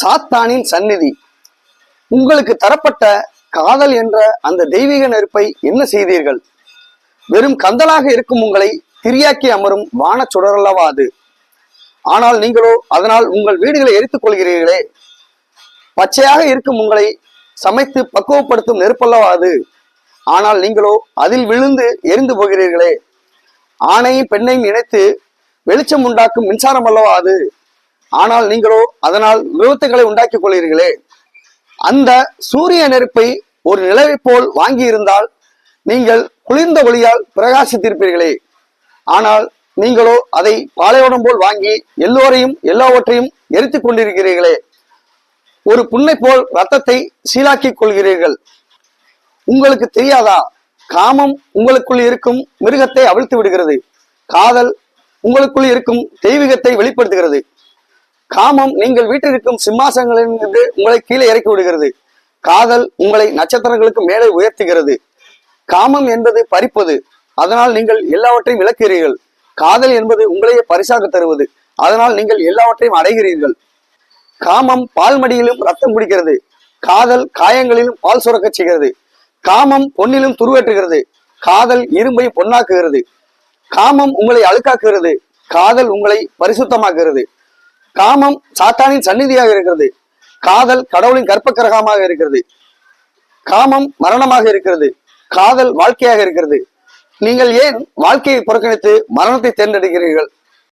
சாத்தானின் சந்நிதி. உங்களுக்கு தரப்பட்ட காதல் என்ற அந்த தெய்வீக நெருப்பை என்ன செய்தீர்கள்? வெறும் கந்தலாக இருக்கும் உங்களை திரியாக்கி அமரும் வானச் சுடரல்லவா அது? ஆனால் நீங்களோ அதனால் உங்கள் வீடுகளை எரித்துக் கொள்கிறீர்களே. பச்சையாக இருக்கும் உங்களை சமைத்து பக்குவப்படுத்தும் நெருப்பல்லவா அது? ஆனால் நீங்களோ அதில் விழுந்து எரிந்து போகிறீர்களே. ஆணையும் பெண்ணையும் இணைத்து வெளிச்சம் உண்டாக்கும் மின்சாரம் அல்லவா அது? ஆனால் நீங்களோ அதனால் விபத்துகளை உண்டாக்கிக் கொள்கிறீர்களே. அந்த சூரிய நெருப்பை ஒரு நிலவை போல் வாங்கி இருந்தால் நீங்கள் குளிர்ந்த ஒளியால் பிரகாசித்திருப்பீர்களே. ஆனால் நீங்களோ அதை பாலைவனம் போல் வாங்கி எல்லோரையும் எல்லாவற்றையும் எரித்துக் கொண்டிருக்கிறீர்களே. ஒரு புண்ணை போல் ரத்தத்தை சீலாக்கிக் கொள்கிறீர்கள். உங்களுக்கு தெரியாதா? காமம் உங்களுக்குள் இருக்கும் மிருகத்தை அவிழ்த்து விடுகிறது. காதல் உங்களுக்குள் இருக்கும் தெய்வீகத்தை வெளிப்படுத்துகிறது. காமம் நீங்கள் வீட்டிற்கும் சிம்மாசனங்களிலிருந்து உங்களை கீழே இறக்கி விடுகிறது. காதல் உங்களை நட்சத்திரங்களுக்கு மேலே உயர்த்துகிறது. காமம் என்பது பறிப்பது. அதனால் நீங்கள் எல்லாவற்றையும் இழக்கிறீர்கள். காதல் என்பது உங்களையே பரிசாக தருவது. அதனால் நீங்கள் எல்லாவற்றையும் அடைகிறீர்கள். காமம் பால் மடியிலும் ரத்தம் குடிக்கிறது. காதல் காயங்களிலும் பால் சுரக்க செய்கிறது. காமம் பொன்னிலும் துருவேற்றுகிறது. காதல் இரும்பை பொன்னாக்குகிறது. காமம் உங்களை அழுக்காக்குகிறது. காதல் உங்களை பரிசுத்தமாக்குகிறது. காமம் சாத்தானின் சந்நிதியாக இருக்கிறது. காதல் கடவுளின் கற்ப கிரகமாக இருக்கிறது. காமம் மரணமாக இருக்கிறது. காதல் வாழ்க்கையாக இருக்கிறது. நீங்கள் ஏன் வாழ்க்கையை புறக்கணித்து மரணத்தை தேர்ந்தெடுக்கிறீர்கள்?